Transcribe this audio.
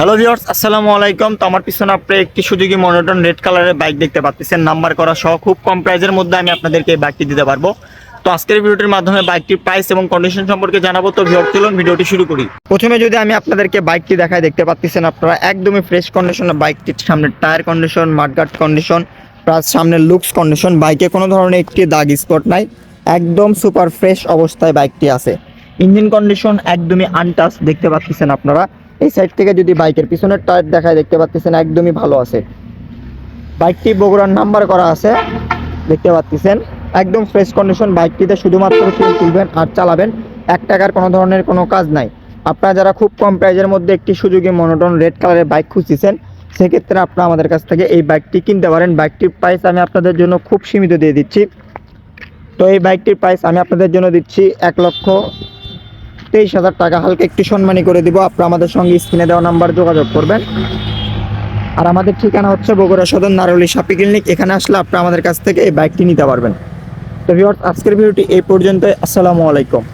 Hello viewers আসসালামু আলাইকুম। তো আমার পিছনে আপনি একটি সুযোগী মনোটন রেড কালারের বাইক দেখতে পাচ্ছেন। নাম্বার করা সহ খুব কম প্রাইজের মধ্যে আমি আপনাদেরকে এই বাইকটি দিতে পারব। তো আজকের ভিডিওটির মাধ্যমে বাইকটির প্রাইস এবং কন্ডিশন সম্পর্কে জানাব। তো ভিউয়ার চলুন ভিডিওটি শুরু করি। প্রথমে যদি আমি আপনাদেরকে বাইকটি দেখাই, দেখতে পাচ্ছেন আপনারা একদমই ফ্রেশ কন্ডিশনে বাইকটির সামনে tyre condition mudguard condition plus সামনের লুকস কন্ডিশন বাইকে কোনো ধরনের একটি দাগ স্পট নাই। একদম সুপার ফ্রেশ অবস্থায় বাইকটি আছে। ইঞ্জিন কন্ডিশন একদমই আনটাচ দেখতে পাচ্ছেন আপনারা। এই সাইড থেকে যদি বাইকের পিছনের টায়ার দেখায় দেখতে পাচ্ছেন একদমই ভালো আছে। বাইকটি বগুড়ার নাম্বার করা আছে, দেখতে পাচ্ছেন একদম ফ্রেশ কন্ডিশন বাইকটিতে শুধুমাত্র তেল তুলবেন আর চালাবেন, এক টাকার কোনো ধরনের কোনো কাজ নাই। আপনারা যারা খুব কম প্রাইজের মধ্যে একটি সুযোগী মনোটন রেড কালারের বাইক খুঁজতেছেন, সেক্ষেত্রে আপনারা আমাদের কাছ থেকে এই বাইকটি কিনতে পারেন। বাইকটির প্রাইস আমি আপনাদের জন্য খুব সীমিত দিয়ে দিচ্ছি। তো এই বাইকটির প্রাইস আমি আপনাদের জন্য দিচ্ছি এক লক্ষ তেইশ হাজার টাকা। হালকা একটু সম্মানী করে দিব। আপনারা আমাদের সঙ্গে স্ক্রিনে দেওয়া নাম্বার যোগাযোগ করবেন। আর আমাদের ঠিকানা হচ্ছে বগুড়া সদর নারলি শাপি ক্লিনিক। এখানে আসলে আপনারা আমাদের কাছ থেকে এই বাইকটি নিতে পারবেন। তো ভিউয়ার্স আজকের ভিডিওটি এই পর্যন্ত আসসালামু আলাইকুম।